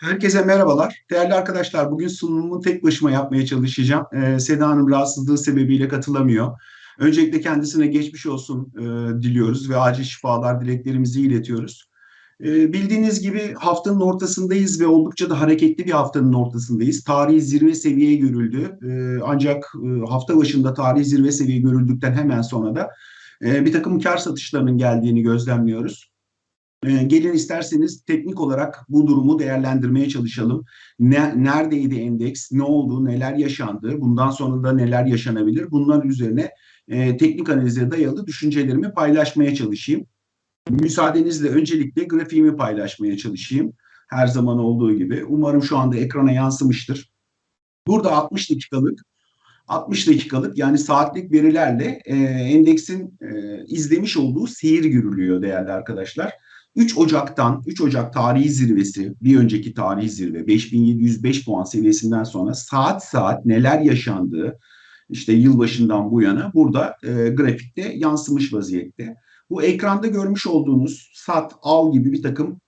Herkese merhabalar. Değerli arkadaşlar, bugün sunumumu tek başıma yapmaya çalışacağım. Ee, Seda Hanım rahatsızlığı sebebiyle katılamıyor. Öncelikle kendisine geçmiş olsun e, diliyoruz ve acil şifalar dileklerimizi iletiyoruz. E, bildiğiniz gibi haftanın ortasındayız ve oldukça da hareketli bir haftanın ortasındayız. Tarihi zirve seviye görüldü. E, ancak e, hafta başında tarihi zirve seviye görüldükten hemen sonra da e, bir takım kar satışlarının geldiğini gözlemliyoruz. E, gelin isterseniz teknik olarak bu durumu değerlendirmeye çalışalım. Ne, neredeydi endeks, ne oldu, neler yaşandı, bundan sonra da neler yaşanabilir? Bunlar üzerine e, teknik analize dayalı düşüncelerimi paylaşmaya çalışayım. Müsaadenizle öncelikle grafiğimi paylaşmaya çalışayım. Her zaman olduğu gibi. Umarım şu anda ekrana yansımıştır. Burada 60 dakikalık 60 dakikalık yani saatlik verilerle e, endeksin e, izlemiş olduğu seyir görülüyor değerli arkadaşlar. 3 Ocak'tan 3 Ocak tarihi zirvesi bir önceki tarihi zirve 5705 puan seviyesinden sonra saat saat neler yaşandığı işte yılbaşından bu yana burada e, grafikte yansımış vaziyette. Bu ekranda görmüş olduğunuz sat al gibi bir takım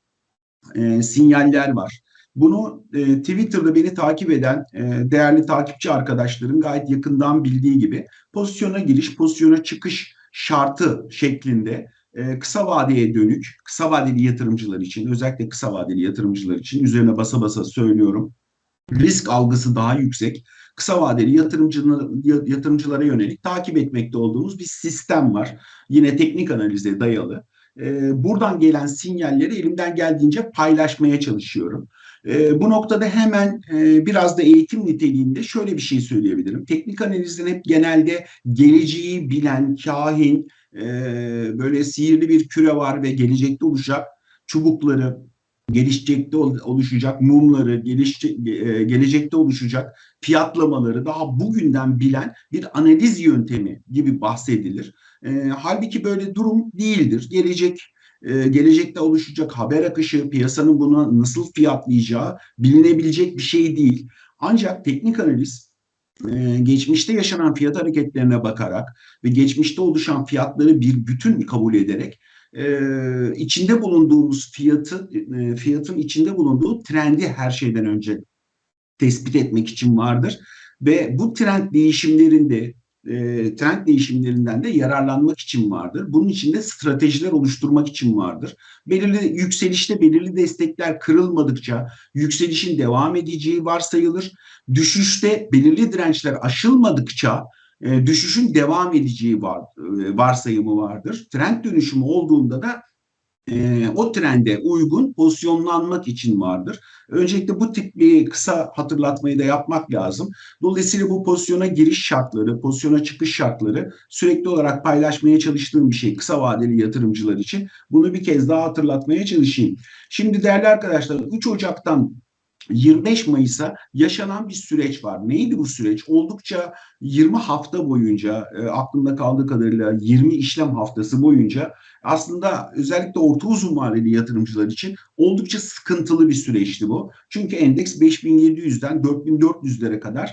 e, sinyaller var. Bunu e, Twitter'da beni takip eden e, değerli takipçi arkadaşlarım gayet yakından bildiği gibi pozisyona giriş, pozisyona çıkış şartı şeklinde e, kısa vadeye dönük, kısa vadeli yatırımcılar için, özellikle kısa vadeli yatırımcılar için üzerine basa basa söylüyorum. Risk algısı daha yüksek. Kısa vadeli yatırımcılara yönelik takip etmekte olduğumuz bir sistem var. Yine teknik analize dayalı. E, buradan gelen sinyalleri elimden geldiğince paylaşmaya çalışıyorum. E, bu noktada hemen e, biraz da eğitim niteliğinde şöyle bir şey söyleyebilirim. Teknik analizden hep genelde geleceği bilen, kahin, e, böyle sihirli bir küre var ve gelecekte olacak çubukları, gelişecekte oluşacak mumları, gelişecek, e, gelecekte oluşacak fiyatlamaları daha bugünden bilen bir analiz yöntemi gibi bahsedilir. E, halbuki böyle durum değildir. Gelecek e, gelecekte oluşacak haber akışı, piyasanın buna nasıl fiyatlayacağı bilinebilecek bir şey değil. Ancak teknik analiz e, geçmişte yaşanan fiyat hareketlerine bakarak ve geçmişte oluşan fiyatları bir bütün kabul ederek e, içinde bulunduğumuz fiyatı e, fiyatın içinde bulunduğu trendi her şeyden önce tespit etmek için vardır. Ve bu trend değişimlerinde e, trend değişimlerinden de yararlanmak için vardır. Bunun için de stratejiler oluşturmak için vardır. Belirli yükselişte belirli destekler kırılmadıkça yükselişin devam edeceği varsayılır. Düşüşte belirli dirençler aşılmadıkça e, düşüşün devam edeceği var, e, varsayımı vardır. Trend dönüşümü olduğunda da e, o trende uygun pozisyonlanmak için vardır. Öncelikle bu tip bir kısa hatırlatmayı da yapmak lazım. Dolayısıyla bu pozisyona giriş şartları, pozisyona çıkış şartları sürekli olarak paylaşmaya çalıştığım bir şey kısa vadeli yatırımcılar için. Bunu bir kez daha hatırlatmaya çalışayım. Şimdi değerli arkadaşlar 3 Ocak'tan 25 Mayıs'a yaşanan bir süreç var. Neydi bu süreç? Oldukça 20 hafta boyunca e, aklımda kaldığı kadarıyla 20 işlem haftası boyunca aslında özellikle orta uzun vadeli yatırımcılar için oldukça sıkıntılı bir süreçti bu. Çünkü endeks 5700'den 4400'lere kadar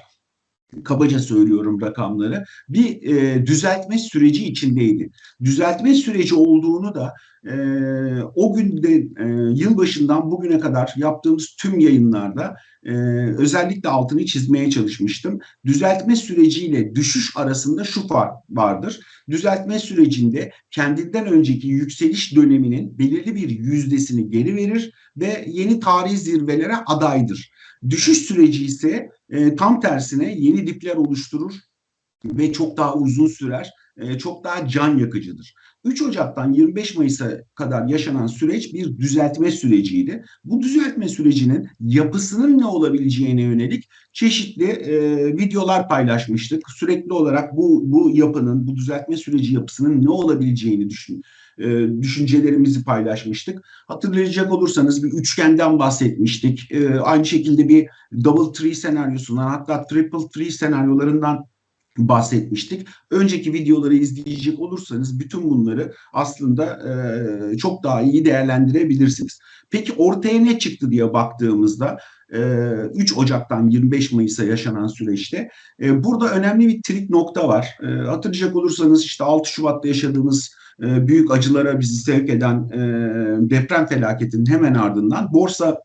kabaca söylüyorum rakamları bir e, düzeltme süreci içindeydi. Düzeltme süreci olduğunu da e, o günde e, yılbaşından bugüne kadar yaptığımız tüm yayınlarda e, özellikle altını çizmeye çalışmıştım. Düzeltme süreciyle düşüş arasında şu fark vardır. Düzeltme sürecinde kendinden önceki yükseliş döneminin belirli bir yüzdesini geri verir ve yeni tarih zirvelere adaydır. Düşüş süreci ise e, tam tersine yeni dipler oluşturur ve çok daha uzun sürer, e, çok daha can yakıcıdır. 3 Ocak'tan 25 Mayıs'a kadar yaşanan süreç bir düzeltme süreciydi. Bu düzeltme sürecinin yapısının ne olabileceğine yönelik çeşitli e, videolar paylaşmıştık. Sürekli olarak bu bu yapının, bu düzeltme süreci yapısının ne olabileceğini düşün, e, düşüncelerimizi paylaşmıştık. Hatırlayacak olursanız bir üçgenden bahsetmiştik. E, aynı şekilde bir double tree senaryosundan hatta triple tree senaryolarından bahsetmiştik. Önceki videoları izleyecek olursanız bütün bunları aslında e, çok daha iyi değerlendirebilirsiniz. Peki ortaya ne çıktı diye baktığımızda 3 Ocak'tan 25 Mayıs'a yaşanan süreçte burada önemli bir trik nokta var. Hatırlayacak olursanız işte 6 Şubat'ta yaşadığımız büyük acılara bizi sevk eden deprem felaketinin hemen ardından borsa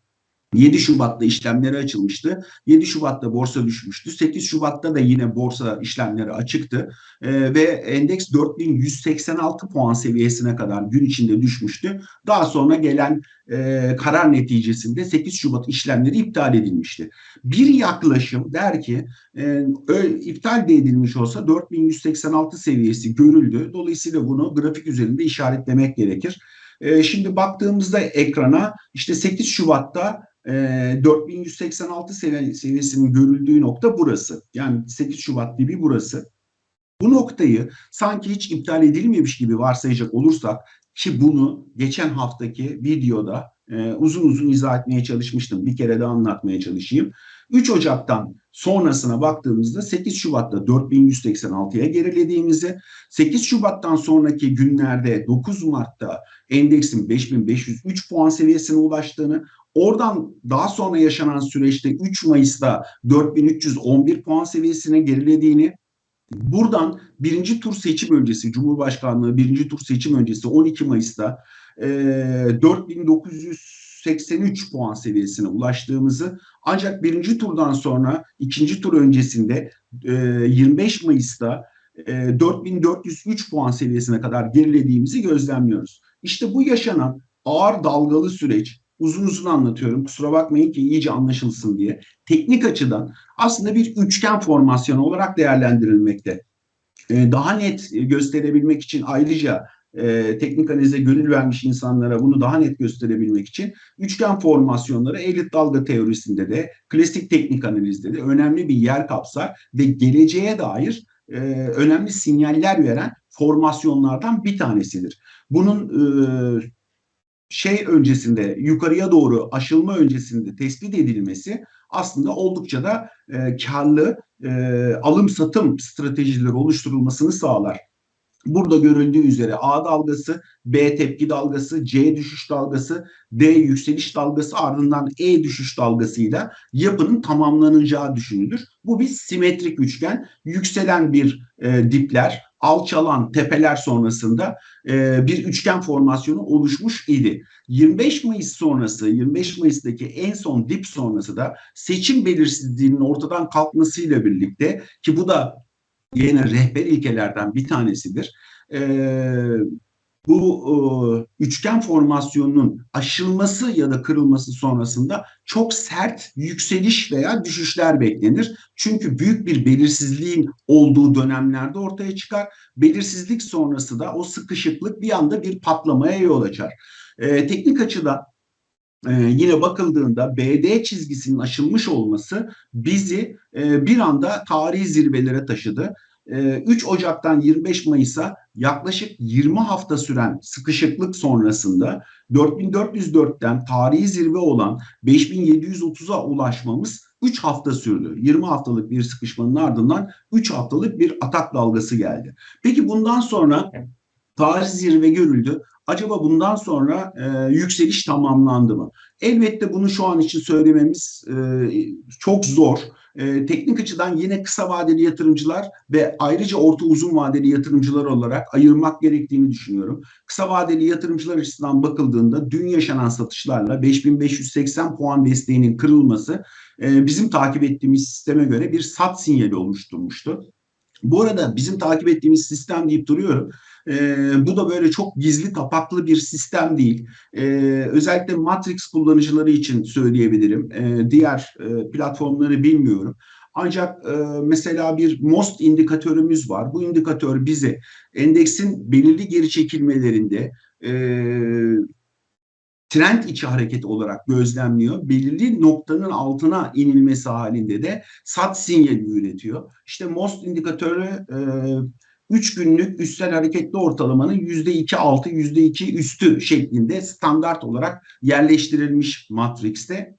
7 Şubat'ta işlemleri açılmıştı. 7 Şubat'ta borsa düşmüştü. 8 Şubat'ta da yine borsa işlemleri açıktı. Ee, ve endeks 4186 puan seviyesine kadar gün içinde düşmüştü. Daha sonra gelen e, karar neticesinde 8 Şubat işlemleri iptal edilmişti. Bir yaklaşım der ki e, iptal de edilmiş olsa 4186 seviyesi görüldü. Dolayısıyla bunu grafik üzerinde işaretlemek gerekir. E, şimdi baktığımızda ekrana işte 8 Şubat'ta e, 4186 seviyesinin görüldüğü nokta burası. Yani 8 Şubat gibi burası. Bu noktayı sanki hiç iptal edilmemiş gibi varsayacak olursak ki bunu geçen haftaki videoda e, uzun uzun izah etmeye çalışmıştım. Bir kere de anlatmaya çalışayım. 3 Ocak'tan sonrasına baktığımızda 8 Şubat'ta 4186'ya gerilediğimizi, 8 Şubat'tan sonraki günlerde 9 Mart'ta endeksin 5503 puan seviyesine ulaştığını, oradan daha sonra yaşanan süreçte 3 Mayıs'ta 4311 puan seviyesine gerilediğini, buradan birinci tur seçim öncesi, Cumhurbaşkanlığı birinci tur seçim öncesi 12 Mayıs'ta e, 4983 puan seviyesine ulaştığımızı ancak birinci turdan sonra ikinci tur öncesinde e, 25 Mayıs'ta e, 4403 puan seviyesine kadar gerilediğimizi gözlemliyoruz. İşte bu yaşanan ağır dalgalı süreç uzun uzun anlatıyorum. Kusura bakmayın ki iyice anlaşılsın diye. Teknik açıdan aslında bir üçgen formasyonu olarak değerlendirilmekte. Ee, daha net gösterebilmek için ayrıca e, teknik analize gönül vermiş insanlara bunu daha net gösterebilmek için üçgen formasyonları elit dalga teorisinde de klasik teknik analizde de önemli bir yer kapsar ve geleceğe dair e, önemli sinyaller veren formasyonlardan bir tanesidir. Bunun e, şey öncesinde yukarıya doğru aşılma öncesinde tespit edilmesi aslında oldukça da e, karlı e, alım satım stratejileri oluşturulmasını sağlar. Burada görüldüğü üzere A dalgası, B tepki dalgası, C düşüş dalgası, D yükseliş dalgası ardından E düşüş dalgasıyla yapının tamamlanacağı düşünülür. Bu bir simetrik üçgen. Yükselen bir e, dipler, alçalan tepeler sonrasında e, bir üçgen formasyonu oluşmuş idi. 25 Mayıs sonrası, 25 Mayıs'taki en son dip sonrası da seçim belirsizliğinin ortadan kalkmasıyla birlikte ki bu da yine rehber ilkelerden bir tanesidir. Ee, bu e, üçgen formasyonunun aşılması ya da kırılması sonrasında çok sert yükseliş veya düşüşler beklenir. Çünkü büyük bir belirsizliğin olduğu dönemlerde ortaya çıkar. Belirsizlik sonrası da o sıkışıklık bir anda bir patlamaya yol açar. E, teknik açıdan e, yine bakıldığında BD çizgisinin aşılmış olması bizi e, bir anda tarihi zirvelere taşıdı. 3 ee, Ocak'tan 25 Mayıs'a yaklaşık 20 hafta süren sıkışıklık sonrasında 4404'ten tarihi zirve olan 5730'a ulaşmamız 3 hafta sürdü. 20 haftalık bir sıkışmanın ardından 3 haftalık bir atak dalgası geldi. Peki bundan sonra tarih zirve görüldü. Acaba bundan sonra e, yükseliş tamamlandı mı? Elbette bunu şu an için söylememiz e, çok zor. E, teknik açıdan yine kısa vadeli yatırımcılar ve ayrıca orta uzun vadeli yatırımcılar olarak ayırmak gerektiğini düşünüyorum. Kısa vadeli yatırımcılar açısından bakıldığında dün yaşanan satışlarla 5580 puan desteğinin kırılması e, bizim takip ettiğimiz sisteme göre bir sat sinyali oluşturmuştu. Bu arada bizim takip ettiğimiz sistem deyip duruyorum. E, bu da böyle çok gizli kapaklı bir sistem değil. E, özellikle Matrix kullanıcıları için söyleyebilirim. E, diğer e, platformları bilmiyorum. Ancak e, mesela bir MOST indikatörümüz var. Bu indikatör bize endeksin belirli geri çekilmelerinde e, trend içi hareket olarak gözlemliyor. Belirli noktanın altına inilmesi halinde de sat sinyali üretiyor. İşte MOST indikatörü e, 3 günlük üstel hareketli ortalamanın %2 altı, %2 üstü şeklinde standart olarak yerleştirilmiş Matrix'te.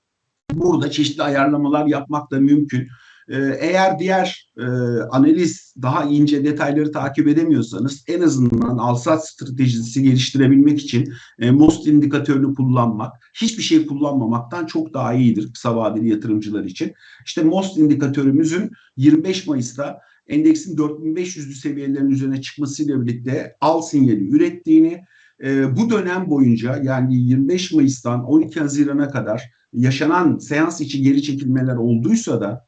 Burada çeşitli ayarlamalar yapmak da mümkün. Ee, eğer diğer e, analiz daha ince detayları takip edemiyorsanız en azından alsat stratejisi geliştirebilmek için e, MOST indikatörünü kullanmak, hiçbir şey kullanmamaktan çok daha iyidir kısa vadeli yatırımcılar için. İşte MOST indikatörümüzün 25 Mayıs'ta endeksin 4500'lü seviyelerin üzerine çıkmasıyla birlikte al sinyali ürettiğini e, bu dönem boyunca yani 25 Mayıs'tan 12 Haziran'a kadar yaşanan seans içi geri çekilmeler olduysa da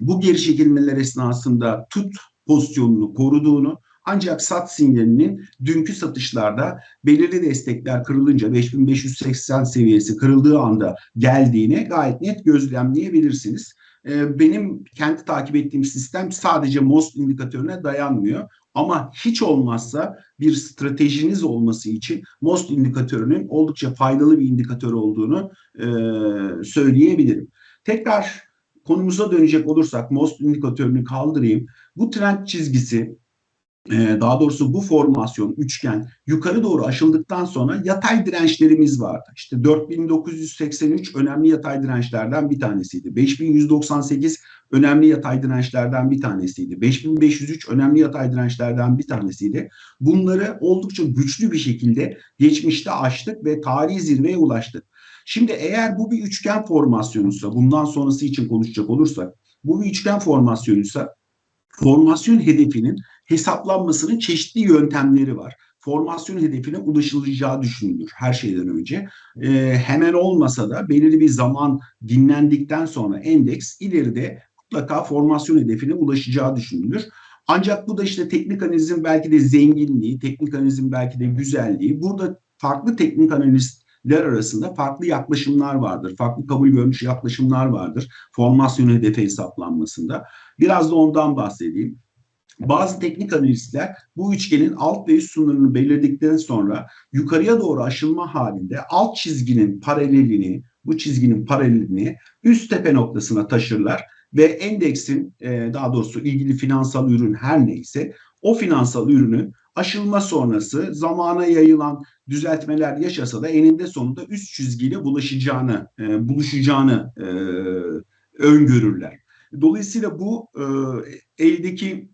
bu geri çekilmeler esnasında tut pozisyonunu koruduğunu ancak sat sinyalinin dünkü satışlarda belirli destekler kırılınca 5580 seviyesi kırıldığı anda geldiğini gayet net gözlemleyebilirsiniz. Ee, benim kendi takip ettiğim sistem sadece MOST indikatörüne dayanmıyor. Ama hiç olmazsa bir stratejiniz olması için MOST indikatörünün oldukça faydalı bir indikatör olduğunu e, söyleyebilirim. Tekrar konumuza dönecek olursak MOST indikatörünü kaldırayım. Bu trend çizgisi ee, daha doğrusu bu formasyon üçgen yukarı doğru aşıldıktan sonra yatay dirençlerimiz vardı. İşte 4983 önemli yatay dirençlerden bir tanesiydi. 5198 önemli yatay dirençlerden bir tanesiydi. 5503 önemli yatay dirençlerden bir tanesiydi. Bunları oldukça güçlü bir şekilde geçmişte aştık ve tarihi zirveye ulaştık. Şimdi eğer bu bir üçgen formasyonuysa, bundan sonrası için konuşacak olursak, bu bir üçgen formasyonuysa formasyon hedefinin hesaplanmasının çeşitli yöntemleri var. Formasyon hedefine ulaşılacağı düşünülür her şeyden önce. E, hemen olmasa da belirli bir zaman dinlendikten sonra endeks ileride mutlaka formasyon hedefine ulaşacağı düşünülür. Ancak bu da işte teknik analizin belki de zenginliği, teknik analizin belki de güzelliği. Burada farklı teknik analistler arasında farklı yaklaşımlar vardır. Farklı kabul görmüş yaklaşımlar vardır. Formasyon hedefi hesaplanmasında. Biraz da ondan bahsedeyim. Bazı teknik analistler bu üçgenin alt ve üst sınırını belirledikten sonra yukarıya doğru aşılma halinde alt çizginin paralelini, bu çizginin paralelini üst tepe noktasına taşırlar ve endeksin daha doğrusu ilgili finansal ürün her neyse o finansal ürünün aşılma sonrası zamana yayılan düzeltmeler yaşasa da eninde sonunda üst çizgiyle bulaşacağını, e, buluşacağını e, öngörürler. Dolayısıyla bu eldeki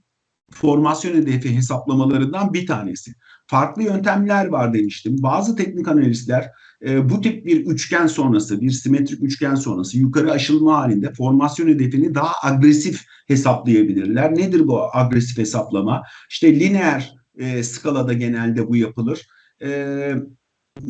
formasyon hedefi hesaplamalarından bir tanesi. Farklı yöntemler var demiştim. Bazı teknik analistler e, bu tip bir üçgen sonrası, bir simetrik üçgen sonrası yukarı aşılma halinde formasyon hedefini daha agresif hesaplayabilirler. Nedir bu agresif hesaplama? İşte lineer e, skalada genelde bu yapılır. E,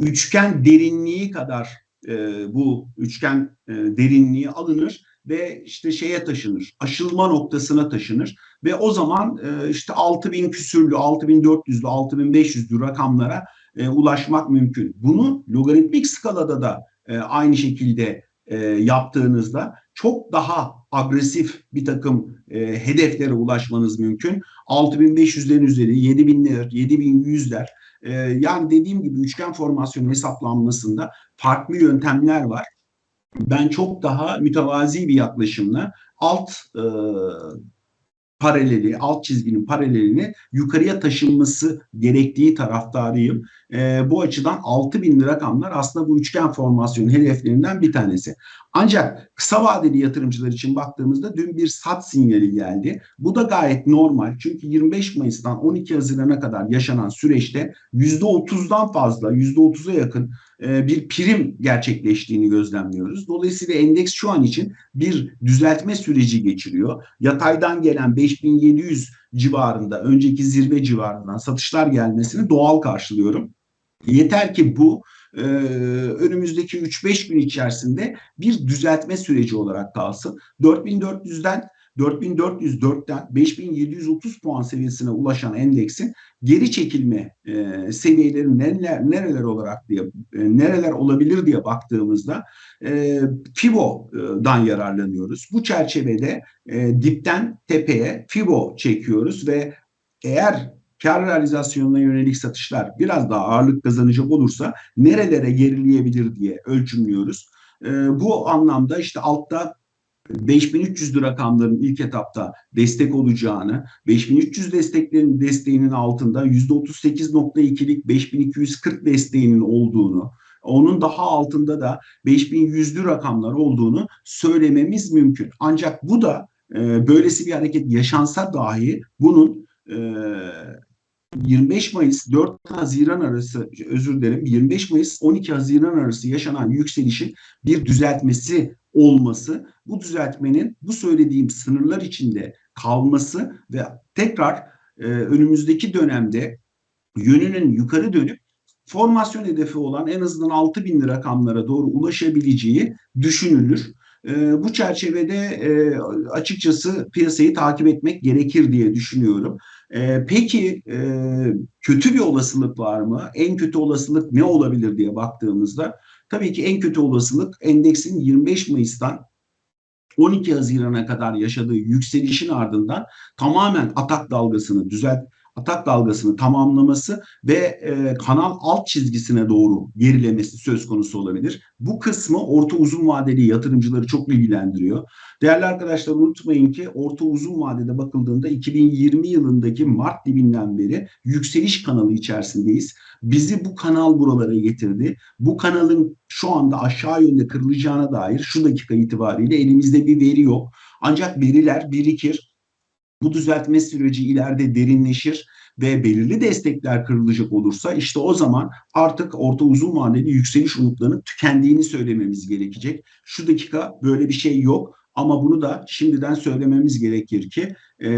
üçgen derinliği kadar e, bu üçgen e, derinliği alınır ve işte şeye taşınır, aşılma noktasına taşınır ve o zaman e, işte 6000 küsürlü, 6400'lü, 6500'lü rakamlara e, ulaşmak mümkün. Bunu logaritmik skalada da e, aynı şekilde e, yaptığınızda çok daha agresif bir takım e, hedeflere ulaşmanız mümkün. 6500'lerin üzeri, 7000'ler, 7100'ler e, yani dediğim gibi üçgen formasyon hesaplanmasında farklı yöntemler var ben çok daha mütevazi bir yaklaşımla alt e, paraleli, alt çizginin paralelini yukarıya taşınması gerektiği taraftarıyım. E, bu açıdan 6000 rakamlar aslında bu üçgen formasyon hedeflerinden bir tanesi. Ancak kısa vadeli yatırımcılar için baktığımızda dün bir sat sinyali geldi. Bu da gayet normal. Çünkü 25 Mayıs'tan 12 Haziran'a kadar yaşanan süreçte %30'dan fazla, %30'a yakın bir prim gerçekleştiğini gözlemliyoruz. Dolayısıyla endeks şu an için bir düzeltme süreci geçiriyor. Yataydan gelen 5700 civarında, önceki zirve civarından satışlar gelmesini doğal karşılıyorum. Yeter ki bu e, önümüzdeki 3-5 gün içerisinde bir düzeltme süreci olarak kalsın. 4400'den 4404'ten 5730 puan seviyesine ulaşan endeksin geri çekilme e, seviyeleri nereler nereler olarak diye e, nereler olabilir diye baktığımızda e, FIBO'dan yararlanıyoruz. Bu çerçevede e, dipten tepeye FIBO çekiyoruz ve eğer kar realizasyonuna yönelik satışlar biraz daha ağırlık kazanacak olursa nerelere gerileyebilir diye ölçümlüyoruz. E, bu anlamda işte altta 5300 rakamların ilk etapta destek olacağını, 5300 desteklerin desteğinin altında %38.2'lik 5240 desteğinin olduğunu, onun daha altında da 5100'lü rakamlar olduğunu söylememiz mümkün. Ancak bu da e, böylesi bir hareket yaşansa dahi bunun e, 25 Mayıs 4 Haziran arası özür dilerim 25 Mayıs 12 Haziran arası yaşanan yükselişin bir düzeltmesi olması bu düzeltmenin bu söylediğim sınırlar içinde kalması ve tekrar e, önümüzdeki dönemde yönünün yukarı dönüp formasyon hedefi olan en azından 6 bin rakamlara doğru ulaşabileceği düşünülür. E, bu çerçevede e, açıkçası piyasayı takip etmek gerekir diye düşünüyorum. E, peki e, kötü bir olasılık var mı? En kötü olasılık ne olabilir diye baktığımızda tabii ki en kötü olasılık endeksin 25 Mayıs'tan 12 Haziran'a kadar yaşadığı yükselişin ardından tamamen atak dalgasını düzelt atak dalgasını tamamlaması ve e, kanal alt çizgisine doğru gerilemesi söz konusu olabilir. Bu kısmı orta uzun vadeli yatırımcıları çok ilgilendiriyor. Değerli arkadaşlar unutmayın ki orta uzun vadede bakıldığında 2020 yılındaki Mart dibinden beri yükseliş kanalı içerisindeyiz. Bizi bu kanal buralara getirdi. Bu kanalın şu anda aşağı yönde kırılacağına dair şu dakika itibariyle elimizde bir veri yok. Ancak veriler birikir bu düzeltme süreci ileride derinleşir ve belirli destekler kırılacak olursa işte o zaman artık orta uzun vadeli yükseliş umutlarının tükendiğini söylememiz gerekecek. Şu dakika böyle bir şey yok. Ama bunu da şimdiden söylememiz gerekir ki e,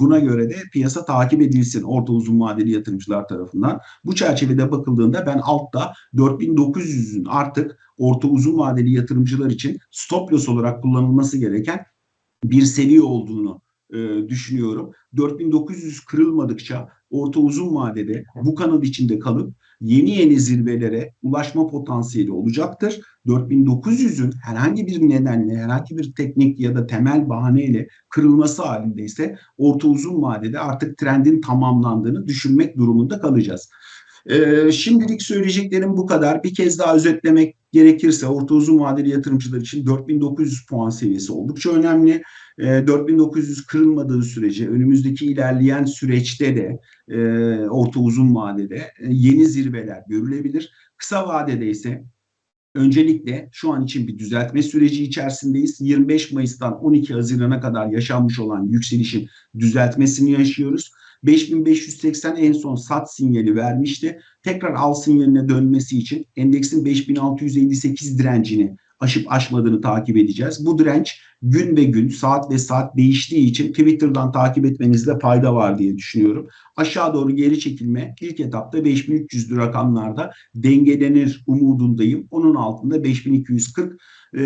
buna göre de piyasa takip edilsin orta uzun vadeli yatırımcılar tarafından. Bu çerçevede bakıldığında ben altta 4900'ün artık orta uzun vadeli yatırımcılar için stop loss olarak kullanılması gereken bir seviye olduğunu e, düşünüyorum. 4900 kırılmadıkça orta uzun vadede bu kanal içinde kalıp yeni yeni zirvelere ulaşma potansiyeli olacaktır. 4900'ün herhangi bir nedenle, herhangi bir teknik ya da temel bahaneyle kırılması halinde ise orta uzun vadede artık trendin tamamlandığını düşünmek durumunda kalacağız. Ee, şimdilik söyleyeceklerim bu kadar. Bir kez daha özetlemek gerekirse orta uzun vadeli yatırımcılar için 4900 puan seviyesi oldukça önemli. 4900 ee, kırılmadığı sürece önümüzdeki ilerleyen süreçte de e, orta uzun vadede e, yeni zirveler görülebilir. Kısa vadede ise öncelikle şu an için bir düzeltme süreci içerisindeyiz. 25 Mayıs'tan 12 Haziran'a kadar yaşanmış olan yükselişin düzeltmesini yaşıyoruz. 5580 en son sat sinyali vermişti. Tekrar al sinyaline dönmesi için endeksin 5658 direncini aşıp aşmadığını takip edeceğiz. Bu direnç gün ve gün, saat ve saat değiştiği için Twitter'dan takip etmenizde fayda var diye düşünüyorum. Aşağı doğru geri çekilme ilk etapta 5300'lü rakamlarda dengelenir umudundayım. Onun altında 5240 e,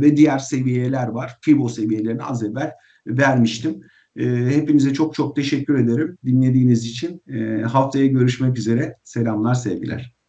ve diğer seviyeler var. Fibo seviyelerini az evvel vermiştim. E, hepinize çok çok teşekkür ederim dinlediğiniz için. E, haftaya görüşmek üzere. Selamlar, sevgiler.